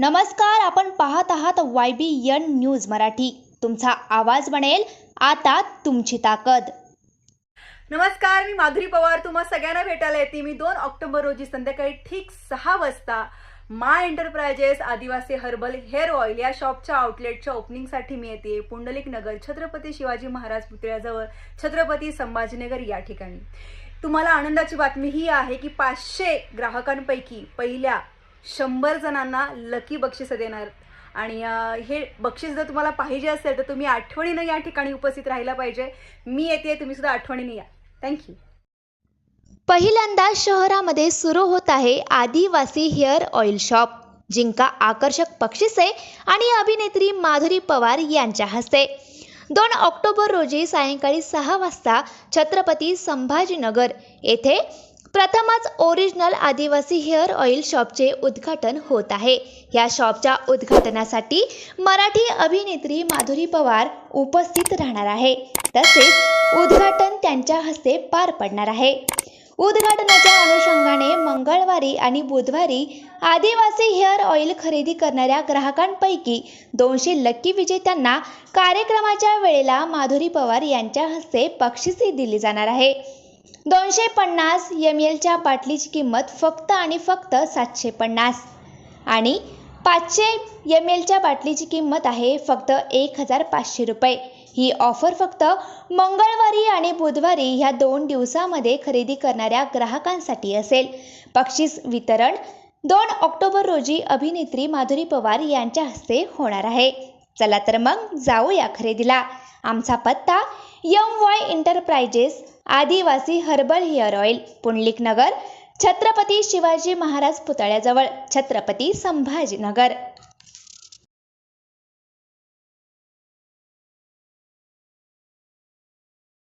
नमस्कार आपण पाहत आहात Y B N news Marathi. तुमचा आवाज बनेल आता तुमची ताकद. नमस्कार मी माधुरी पवार. तुम्हा सगळ्यांना भेटायला येते. मी दोन ऑक्टोबर रोजी संध्याकाळी ठीक सहा वाजता मा enterprises Adivasi herbal hair oil या शॉपच्या आउटलेटच्या ओपनिंगसाठी मी येते. पुंडलिक नगर छत्रपती शिवाजी महाराज पुतळ्याजवळ छत्रपती संभाजीनगर या ठिकाणी. तुम्हाला आनंदाची बातमी ही आहे की पाचशे ग्राहकांपैकी पहिल्या शंभर जणांना लकी बक्षिसं देणार. आणि हे बक्षीस जर तुम्हाला पाहिजे असेल तर तुम्ही आठवणीनं या ठिकाणी उपस्थित राहायला पाहिजे. मी येते तुम्ही सुद्धा आठवणीने या. थँक्यू पहिल्यांदा शहरामध्ये सुरू होत आहे आदिवासी हेअर ऑइल शॉप जिंका आकर्षक बक्षिसे आणि अभिनेत्री माधुरी पवार यांच्या हस्ते. दोन ऑक्टोबर रोजी सायंकाळी सहा वाजता छत्रपती संभाजीनगर येथे प्रथमच ओरिजिनल आदिवासी हेअर ऑइल शॉपचे उद्घाटन होत आहे. या शॉपच्या उद्घाटनासाठी मराठी अभिनेत्री माधुरी पवार उपस्थित राहणार आहे. तसेच उद्घाटन त्यांच्या हस्ते पार पडणार आहे. उद्घाटनाच्या अनुषंगाने मंगळवारी आणि बुधवारी आदिवासी हेअर ऑइल खरेदी करणाऱ्या ग्राहकांपैकी दोनशे लक्की विजेत्यांना कार्यक्रमाच्या वेळेला माधुरी पवार यांच्या हस्ते बक्षिसे दिली जाणार आहे. दोनशे पन्नास एम एलच्या बाटलीची किंमत फक्त आणि फक्त सातशे पन्नास. आणि पाचशे एम एलच्या बाटलीची किंमत आहे फक्त एक हजार पाचशे रुपये. ही ऑफर फक्त मंगळवारी आणि बुधवारी ह्या दोन दिवसामध्ये खरेदी करणाऱ्या ग्राहकांसाठी असेल. बक्षीस वितरण दोन ऑक्टोबर रोजी अभिनेत्री माधुरी पवार यांच्या हस्ते होणार आहे. चला तर मग जाऊया खरेदीला. आमचा पत्ता M Y enterprises Adivasi herbal hair oil Pundlik Nagar Chhatrapati Shivaji Maharaj पुतळ्याजवळ छत्रपती संभाजीनगर.